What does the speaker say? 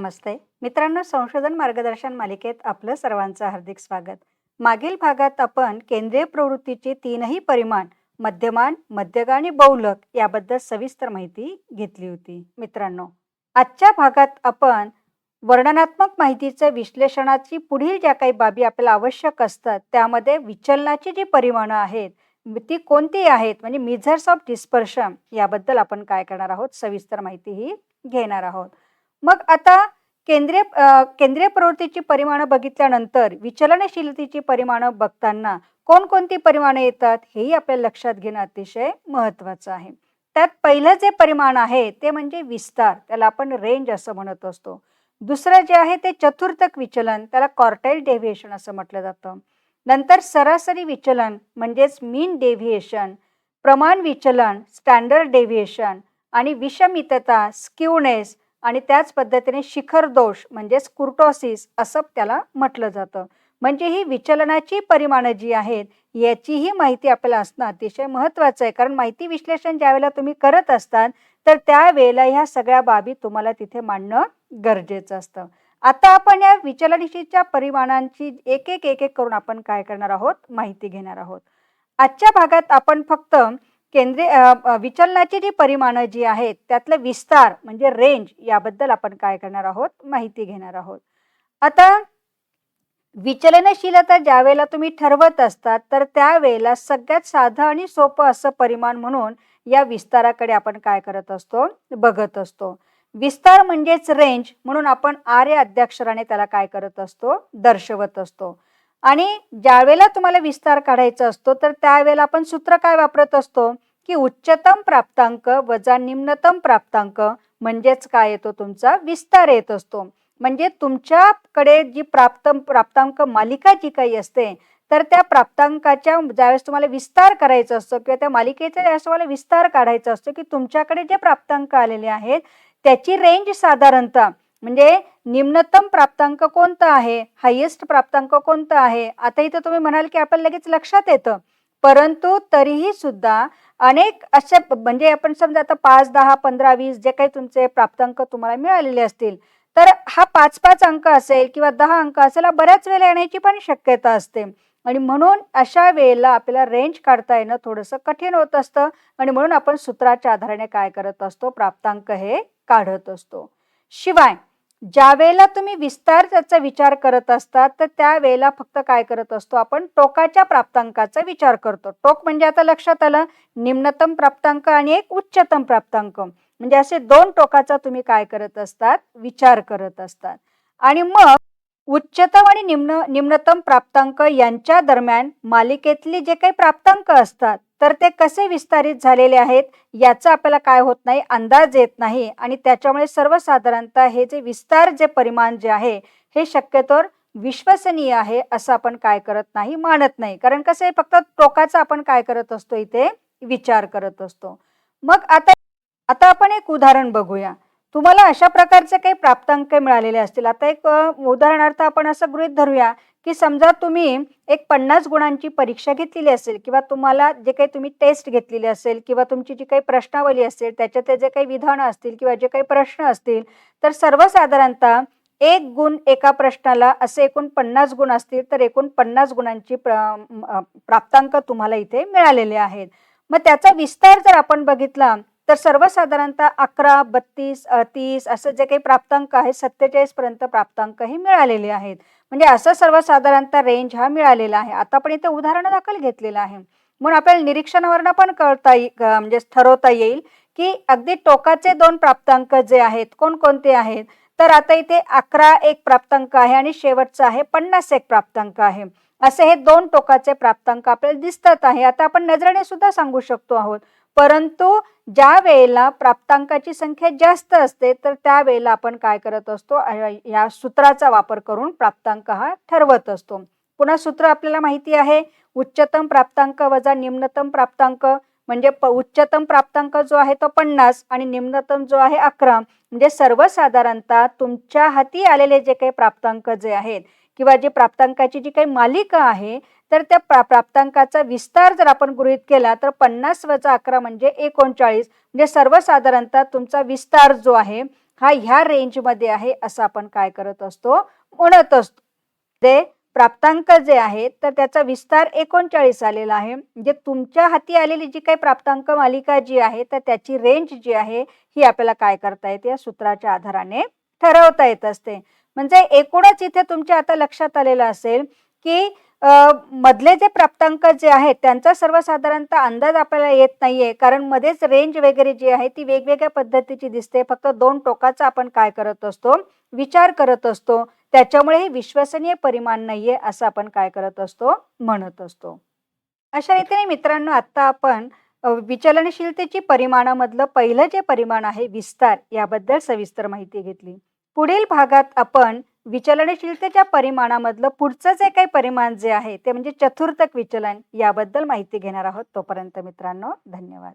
नमस्ते. मित्रांनो संशोधन मार्गदर्शन मालिकेत आपलं सर्वांचं हार्दिक स्वागत. मागील भागात आपण केंद्रीय प्रवृत्तीचे तीनही परिमाण मध्यमान मध्यगा आणि बहुलक याबद्दल सविस्तर माहिती घेतली होती. मित्रांनो आजच्या भागात आपण वर्णनात्मक माहितीचं विश्लेषणाची पुढील ज्या काही बाबी आपल्याला आवश्यक असतात त्यामध्ये विचलनाची जी परिमाणं आहेत ती कोणती आहेत म्हणजे मिझर्स ऑफ डिस्पर्शन याबद्दल आपण काय करणार आहोत सविस्तर माहिती ही घेणार आहोत. मग आता केंद्रीय केंद्रीय प्रवृत्तीची परिमाणं बघितल्यानंतर विचलनशीलतेची परिमाणं बघताना कोणकोणती परिमाणं येतात हेही आपल्याला लक्षात घेणं अतिशय महत्त्वाचं आहे. त्यात पहिलं जे परिमाण आहे ते म्हणजे विस्तार त्याला आपण रेंज असं म्हणत असतो. दुसरं जे आहे ते चतुर्थक विचलन त्याला कॉर्टाईल डेव्हिएशन असं म्हटलं जातं. नंतर सरासरी विचलन म्हणजेच मीन डेव्हिएशन प्रमाण विचलन स्टँडर्ड डेव्हिएशन आणि विषमितता स्क्यूनेस आणि त्याच पद्धतीने शिखर दोष म्हणजेच कुर्टोसिस असं त्याला म्हटलं जातं. म्हणजे ही विचलनाची परिमाणं जी आहेत याचीही माहिती आपल्याला असणं अतिशय महत्त्वाचं आहे. कारण माहिती विश्लेषण ज्यावेळेला तुम्ही करत असतात तर त्यावेळेला ह्या सगळ्या बाबी तुम्हाला तिथे मांडणं गरजेचं असतं. आता आपण या विचलनशीलच्या परिमाणांची एक एक एक एक करून आपण काय करणार आहोत? माहिती घेणार आहोत. आजच्या भागात आपण फक्त केंद्रीय विचलनाची जी परिमाणं जी आहेत त्यातलं विस्तार म्हणजे रेंज याबद्दल आपण काय करणार आहोत माहिती घेणार आहोत. आता विचलनशीलता ज्या वेळेला तुम्ही ठरवत असतात तर त्यावेळेला सगळ्यात साधं आणि सोपं असं परिमाण म्हणून या विस्ताराकडे आपण काय करत असतो बघत असतो. विस्तार म्हणजेच रेंज म्हणून आपण आर्य अध्यक्षराने अध्याक्षराने त्याला काय करत असतो दर्शवत असतो. आणि ज्यावेळेला तुम्हाला विस्तार काढायचा असतो तर त्यावेळेला आपण सूत्र काय वापरत असतो? की उच्चतम प्राप्तांक वजा निम्नतम प्राप्तांक म्हणजेच काय येतो? तुमचा विस्तार येत असतो. म्हणजे तुमच्याकडे जी प्राप्त प्राप्तांक मालिका जी काही असते तर त्या प्राप्तांकाच्या ज्यावेळेस तुम्हाला विस्तार करायचा असतो किंवा त्या मालिकेचा ज्यावेळेस तुम्हाला विस्तार काढायचा असतो की तुमच्याकडे जे प्राप्तांक आलेले आहेत त्याची रेंज साधारणतः म्हणजे निम्नतम प्राप्तांक कोणता आहे? हायेस्ट प्राप्तांक कोणता आहे? आता इथं तुम्ही म्हणाल की आपण लगेच लक्षात येतं. परंतु तरीही सुद्धा अनेक अशा म्हणजे आपण समजा आता पाच दहा पंधरा वीस जे काही तुमचे प्राप्तांक तुम्हाला मिळालेले असतील तर हा पाच पाच अंक असेल किंवा दहा अंक असेल हा बऱ्याच वेळेला येण्याची पण शक्यता असते. आणि म्हणून अशा वेळेला आपल्याला रेंज काढता येणं थोडंसं कठीण होत असतं आणि म्हणून आपण सूत्राच्या आधाराने काय करत असतो? प्राप्तांक हे काढत असतो. शिवाय ज्या वेळेला तुम्ही विस्तार त्याचा विचार करत असतात तर त्यावेळेला फक्त काय करत असतो? आपण टोकाच्या प्राप्तांकाचा विचार करतो. टोक म्हणजे आता लक्षात आलं निम्नतम प्राप्तांक आणि एक उच्चतम प्राप्तांक. म्हणजे असे दोन टोकाचा तुम्ही काय करत असतात? विचार करत असतात. आणि मग उच्चतम आणि निम्न निम्नतम प्राप्तांक यांच्या दरम्यान मालिकेतली जे काही प्राप्तांक असतात तर ते कसे विस्तारित झालेले आहेत याचा आपल्याला काय होत नाही अंदाज येत नाही. आणि त्याच्यामुळे सर्वसाधारणतः हे जे विस्तार जे परिमाण जे आहे हे शक्यतोवर विश्वसनीय आहे असं आपण काय करत नाही मानत नाही. कारण कसं आहे फक्त टोकाचा आपण काय करत असतो इथे? विचार करत असतो. मग आता आता आपण एक उदाहरण बघूया. तुम्हाला अशा प्रकारचे काही प्राप्तांक मिळालेले असतील. आता एक उदाहरणार्थ आपण असं गृहीत धरूया की समजा तुम्ही एक पन्नास गुणांची परीक्षा घेतलेली असेल किंवा तुम्हाला जे काही तुम्ही टेस्ट घेतलेली असेल किंवा तुमची जी काही प्रश्नावली असेल त्याच्यातले जे काही विधानं असतील किंवा जे काही प्रश्न असतील तर सर्वसाधारणतः एक गुण एका प्रश्नाला असे एकूण पन्नास गुण असतील तर एकूण पन्नास गुणांची प्र प्राप्तांक तुम्हाला इथे मिळालेले आहेत. मग त्याचा विस्तार जर आपण बघितला तर सर्वसाधारणतः अकरा बत्तीस तीस असं जे काही प्राप्तांक आहे सत्तेचाळीसपर्यंत प्राप्तांकही प्राप्तांक हे मिळालेले आहेत. म्हणजे असं सर्वसाधारणतः रेंज हा मिळालेला आहे. आता आपण इथे उदाहरण दाखल घेतलेलं आहे. म्हणून आपल्याला निरीक्षणावरनं पण कळता येईल म्हणजे ठरवता येईल की अगदी टोकाचे दोन प्राप्तांक जे आहेत कोणकोणते आहेत? तर आता इथे अकरा एक प्राप्तांक आहे आणि शेवटचा आहे पन्नास एक प्राप्तांक आहे. असे हे दोन टोकाचे प्राप्तांक आपल्याला दिसतात आहे. आता आपण नजरेने सुद्धा सांगू शकतो आहोत. परंतु ज्या वेळेला प्राप्तांकाची संख्या जास्त असते तर त्यावेळेला आपण काय करत असतो? या सूत्राचा वापर करून प्राप्तांक हा ठरवत असतो. पुन्हा सूत्र आपल्याला माहिती आहे. उच्चतम प्राप्तांक वजा निम्नतम प्राप्तांक. म्हणजे प उच्चतम प्राप्तांक जो आहे तो पन्नास आणि निम्नतम जो आहे अकरा. म्हणजे सर्वसाधारणतः तुमच्या हाती आलेले जे काही प्राप्तांक जे आहेत किंवा जे प्राप्तांकाची जी काही मालिका आहे तर त्या प्रा प्राप्तांकाचा विस्तार जर आपण गृहीत केला तर पन्नास वजा अकरा म्हणजे एकोणचाळीस. म्हणजे सर्वसाधारणतः तुमचा विस्तार जो आहे हा ह्या रेंजमध्ये आहे असं आपण काय करत असतो म्हणत असतो. ते प्राप्तांक जे आहेत तर त्याचा विस्तार एकोणचाळीस आलेला आहे. म्हणजे तुमच्या हाती आलेली जी काही प्राप्तांक मालिका जी आहे तर त्याची रेंज जी आहे ही आपल्याला काय करता येते? या सूत्राच्या आधाराने ठरवता येत असते. म्हणजे एकूणच इथे तुमच्या आता लक्षात आलेलं असेल की मधले जे प्राप्तांक जे आहेत त्यांचा सर्वसाधारणतः अंदाज आपल्याला येत नाहीये. कारण मध्येच रेंज वगैरे जी आहे ती वेगवेगळ्या पद्धतीची दिसते. फक्त दोन टोकाचा आपण काय करत असतो? विचार करत असतो. त्याच्यामुळे हे विश्वसनीय परिमाण नाहीये असं आपण काय करत असतो? म्हणत असतो. अशा रीतीने मित्रांनो आत्ता आपण विचलनशीलतेची परिमाणामधलं पहिलं जे परिमाण आहे विस्तार याबद्दल सविस्तर माहिती घेतली. पुढील भागात आपण विचलनशीलतेच्या परिमाणामधलं पुढचं जे काही परिमाण जे आहे ते म्हणजे चतुर्थक विचलन याबद्दल माहिती घेणार आहोत तोपर्यंत मित्रांनो धन्यवाद.